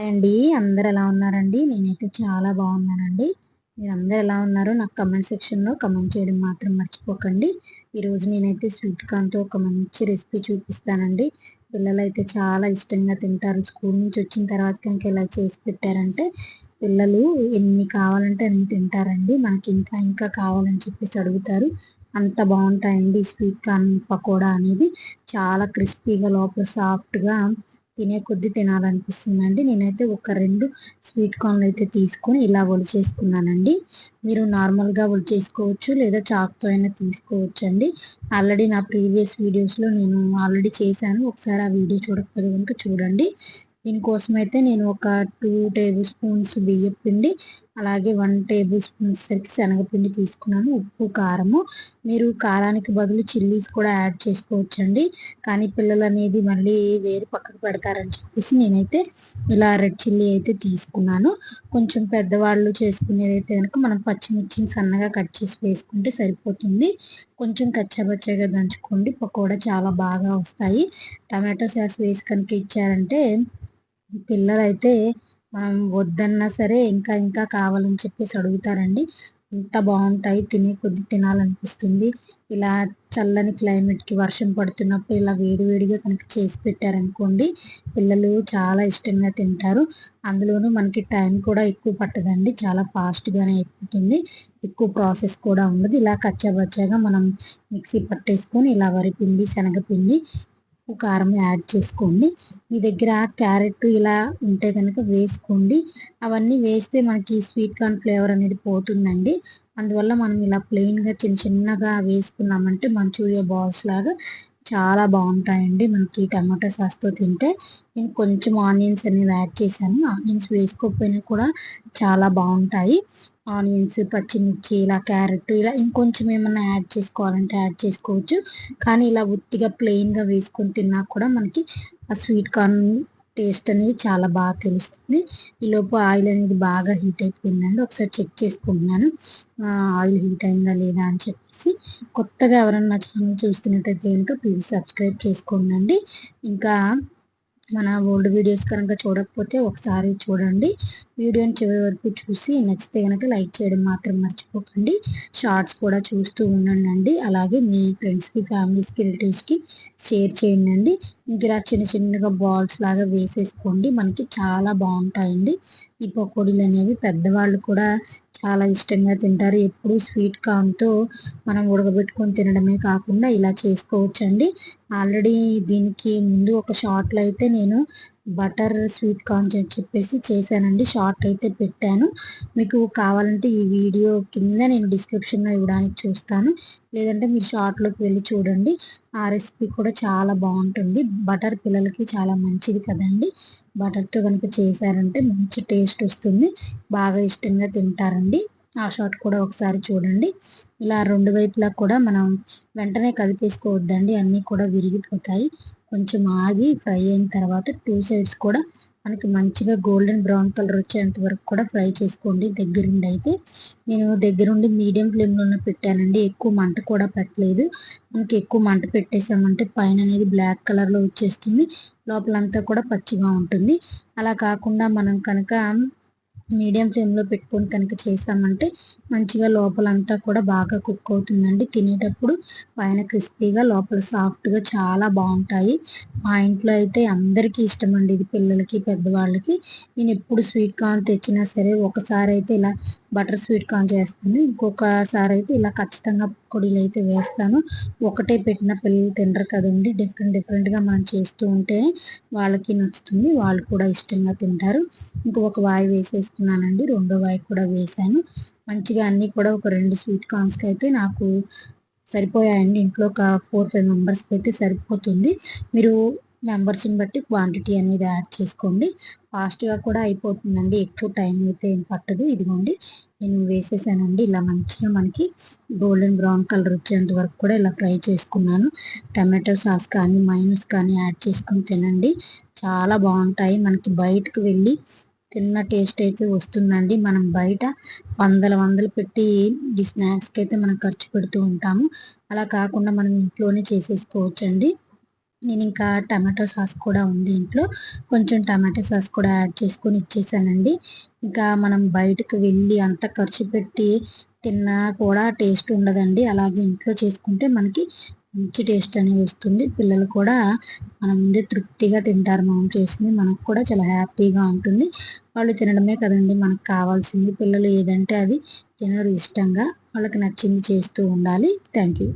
అండి. అందరు ఎలా ఉన్నారండి? నేనైతే చాలా బాగున్నానండి. మీరు అందరు ఎలా ఉన్నారో నాకు కమెంట్ సెక్షన్లో కమెంట్ చేయడం మాత్రం మర్చిపోకండి. ఈరోజు నేనైతే స్వీట్ కార్న్తో ఒక మంచి రెసిపీ చూపిస్తానండి. పిల్లలు అయితే చాలా ఇష్టంగా తింటారు. స్కూల్ నుంచి వచ్చిన తర్వాత కనుక ఇలా చేసి పెట్టారంటే పిల్లలు ఎన్ని కావాలంటే అన్ని తింటారండి. మనకి ఇంకా ఇంకా కావాలని చెప్పేసి అడుగుతారు. అంత బాగుంటాయండి స్వీట్ కార్న్ పకోడా అనేది. చాలా క్రిస్పీగా లోపల సాఫ్ట్గా తినే కొద్దీ తినాలనిపిస్తుందండి. నేనైతే ఒక రెండు స్వీట్ కార్న్లు అయితే తీసుకొని ఇలా ఒలి చేసుకున్నానండి. మీరు నార్మల్గా ఒలి చేసుకోవచ్చు లేదా చాక్తో అయినా తీసుకోవచ్చు అండి ఆల్రెడీ నా ప్రీవియస్ వీడియోస్లో నేను ఆల్రెడీ చేశాను. ఒకసారి ఆ వీడియో చూడకపోతే కనుక చూడండి. దీనికోసం అయితే నేను ఒక టూ టేబుల్ స్పూన్స్ బియ్యం పిండి అలాగే వన్ టేబుల్ స్పూన్ సరికి శనగపిండి తీసుకున్నాను ఉప్పు కారము. మీరు కారానికి బదులు చిల్లీస్ కూడా యాడ్ చేసుకోవచ్చండి. కానీ పిల్లలు అనేది మళ్ళీ వేరు పక్కకు పెడతారని చెప్పేసి నేనైతే ఇలా రెడ్ చిల్లీ అయితే తీసుకున్నాను. కొంచెం పెద్దవాళ్ళు చేసుకునేది అయితే కనుక మనం పచ్చిమిర్చిని సన్నగా కట్ చేసి వేసుకుంటే సరిపోతుంది. కొంచెం కచ్చాబచ్చాగా దంచుకోండి పకోడా చాలా బాగా వస్తాయి. టమాటో సాస్ వేసి కనుక ఇచ్చారంటే పిల్లలైతే మనం వద్దన్నా సరే ఇంకా ఇంకా కావాలని చెప్పేసి అడుగుతారండి. ఎంత బాగుంటాయి తినే కొద్ది తినాలనిపిస్తుంది. ఇలా చల్లని క్లైమేట్కి వర్షం పడుతున్నప్పుడు ఇలా వేడివేడిగా కనుక చేసి పెట్టారనుకోండి పిల్లలు చాలా ఇష్టంగా తింటారు. అందులోనూ మనకి టైం కూడా ఎక్కువ పట్టదండి. చాలా ఫాస్ట్గానే అయిపోతుంది. ఎక్కువ ప్రాసెస్ కూడా ఉండదు. ఇలా కచ్చాబచ్చాగా మనం మిక్సీ పట్టేసుకొని ఇలా వరిపిండి శనగపిండి ఉప్పు కారం యాడ్ చేసుకోండి. మీ దగ్గర క్యారెట్ ఇలా ఉంటే కనుక వేసుకోండి. అవన్నీ వేస్తే మనకి స్వీట్ కార్న్ ఫ్లేవర్ అనేది పోతుందండి. అందువల్ల మనం ఇలా ప్లెయిన్గా చిన్న చిన్నగా వేసుకున్నామంటే మంచూరియా బాల్స్ లాగా చాలా బాగుంటాయండి. మనకి టమాటో సాస్తో తింటే నేను కొంచెం ఆనియన్స్ అనేవి యాడ్ చేశాను. ఆనియన్స్ వేసుకోకపోయినా కూడా చాలా బాగుంటాయి. ఆనియన్స్ పచ్చిమిర్చి ఇలా క్యారెట్ ఇలా ఇంకొంచెం ఏమన్నా యాడ్ చేసుకోవాలంటే యాడ్ చేసుకోవచ్చు. కానీ ఇలా ఉత్తిగా ప్లెయిన్గా వేసుకొని తిన్నా కూడా మనకి ఆ స్వీట్ కార్న్ టేస్ట్ అనేది చాలా బాగా తెలుస్తుంది. ఈలోపు ఆయిల్ అనేది బాగా హీట్ అయిపోయిందండి. ఒకసారి చెక్ చేసుకుంటున్నాను. ఆయిల్ హీట్ అయిందా లేదా అని చెప్పేసి. కొత్తగా ఎవరన్నా ఛానల్ చూస్తున్నట్టయితే కనుక ప్లీజ్ సబ్స్క్రైబ్ చేసుకోండి. ఇంకా మన ఓల్డ్ వీడియోస్ కనుక చూడకపోతే ఒకసారి చూడండి. వీడియోని చివరి వరకు చూసి నచ్చితే కనుక లైక్ చేయడం మాత్రం మర్చిపోకండి. షార్ట్స్ కూడా చూస్తూ ఉండండి. అలాగే మీ ఫ్రెండ్స్కి ఫ్యామిలీస్కి రిలేటివ్స్కి షేర్ చేయండి. ఇలా చిన్న చిన్నగా బాల్స్ లాగా వేసేసుకోండి. మనకి చాలా బాగుంటాయండి. ఈ పకోడీలు అనేవి పెద్దవాళ్ళు కూడా చాలా ఇష్టంగా తింటారు. ఎప్పుడు స్వీట్ కార్న్తో మనం ఉడకబెట్టుకొని తినడమే కాకుండా ఇలా చేసుకోవచ్చండి. ఆల్రెడీ దీనికి ముందు ఒక షార్ట్లో అయితే నేను బటర్ స్వీట్ కార్న్ అని చెప్పేసి చేశానండి. షార్ట్ అయితే పెట్టాను. మీకు కావాలంటే ఈ వీడియో కింద నేను డిస్క్రిప్షన్లో ఇవ్వడానికి చూస్తాను. లేదంటే మీరు షార్ట్లోకి వెళ్ళి చూడండి. ఆ రెసిపీ కూడా చాలా బాగుంటుంది. బటర్ పిల్లలకి చాలా మంచిది కదండి. బటర్తో కనుక చేశారంటే మంచి టేస్ట్ వస్తుంది. బాగా ఇష్టంగా తింటారండి. ఆ షార్ట్ కూడా ఒకసారి చూడండి. ఇలా రెండు వైపులా కూడా మనం వెంటనే కలిపేసుకోవద్దండి. అన్నీ కూడా విరిగిపోతాయి. కొంచెం ఆగి ఫ్రై అయిన తర్వాత టూ సైడ్స్ కూడా మనకి మంచిగా గోల్డెన్ బ్రౌన్ కలర్ వచ్చేంత వరకు కూడా ఫ్రై చేసుకోండి. దగ్గరుండి అయితే నేను దగ్గరుండి మీడియం ఫ్లేమ్లోనే పెట్టానండి. ఎక్కువ మంట కూడా పెట్టలేదు. మనకి ఎక్కువ మంట పెట్టేసామంటే పైన అనేది బ్లాక్ కలర్లో వచ్చేస్తుంది. లోపలంతా కూడా పచ్చిగా ఉంటుంది. అలా కాకుండా మనం కనుక మీడియం ఫ్లేమ్లో పెట్టుకొని కనుక చేసామంటే మంచిగా లోపలంతా కూడా బాగా కుక్ అవుతుందండి. తినేటప్పుడు పైన క్రిస్పీగా లోపల సాఫ్ట్గా చాలా బాగుంటాయి. మా ఇంట్లో అయితే అందరికీ ఇష్టం అండి ఇది పిల్లలకి పెద్దవాళ్ళకి. నేను ఎప్పుడు స్వీట్ కార్న్ తెచ్చినా సరే ఒకసారి అయితే ఇలా బటర్ స్వీట్ కార్న్ చేస్తాను. ఇంకొకసారి అయితే ఇలా ఖచ్చితంగా పొడిలు అయితే వేస్తాను. ఒకటే పెట్టిన పిల్లలు తినరు కదండి. డిఫరెంట్ డిఫరెంట్గా మనం చేస్తూ ఉంటే వాళ్ళకి నచ్చుతుంది. వాళ్ళు కూడా ఇష్టంగా తింటారు. ఇంకొక వాయి వేసుకున్నానండి. రెండో వాయి కూడా వేసాను మంచిగా అన్నీ కూడా ఒక రెండు స్వీట్ కార్న్స్కి అయితే నాకు సరిపోయాయండి. ఇంట్లో ఒక ఫోర్ ఫైవ్ మెంబర్స్కి అయితే సరిపోతుంది. మీరు మెంబర్స్ని బట్టి క్వాంటిటీ అనేది యాడ్ చేసుకోండి. ఫాస్ట్గా కూడా అయిపోతుందండి. ఎక్కువ టైం అయితే ఏం పట్టదు. ఇదిగోండి నేను వేసేసానండి. ఇలా మంచిగా మనకి గోల్డెన్ బ్రౌన్ కలర్ వచ్చేంత వరకు కూడా ఇలా ఫ్రై చేసుకున్నాను. టమాటో సాస్ కానీ మైనస్ కానీ యాడ్ చేసుకొని తినండి. చాలా బాగుంటాయి. మనకి బయటకు వెళ్ళి తిన్న టేస్ట్ అయితే వస్తుందండి. మనం బయట వందల వందలు పెట్టి ఈ స్నాక్స్కి అయితే మనం ఖర్చు పెడుతూ ఉంటాము. అలా కాకుండా మనం ఇంట్లోనే చేసేసుకోవచ్చండి. నేను ఇంకా టమాటో సాస్ కూడా ఉంది ఇంట్లో. కొంచెం టమాటో సాస్ కూడా యాడ్ చేసుకొని ఇచ్చేసానండి. ఇంకా మనం బయటకు వెళ్ళి అంత ఖర్చు పెట్టి తిన్నా కూడా టేస్ట్ ఉండదండి. అలాగే ఇంట్లో చేసుకుంటే మనకి మంచి టేస్ట్ అనేది వస్తుంది. పిల్లలు కూడా మన ముందే తృప్తిగా తింటారు మనం చేసింది. మనకు కూడా చాలా హ్యాపీగా ఉంటుంది. వాళ్ళు తినడమే కదండి మనకు కావాల్సింది. పిల్లలు ఏదంటే అది తినరు ఇష్టంగా. వాళ్ళకి నచ్చింది చేస్తూ ఉండాలి. Thank you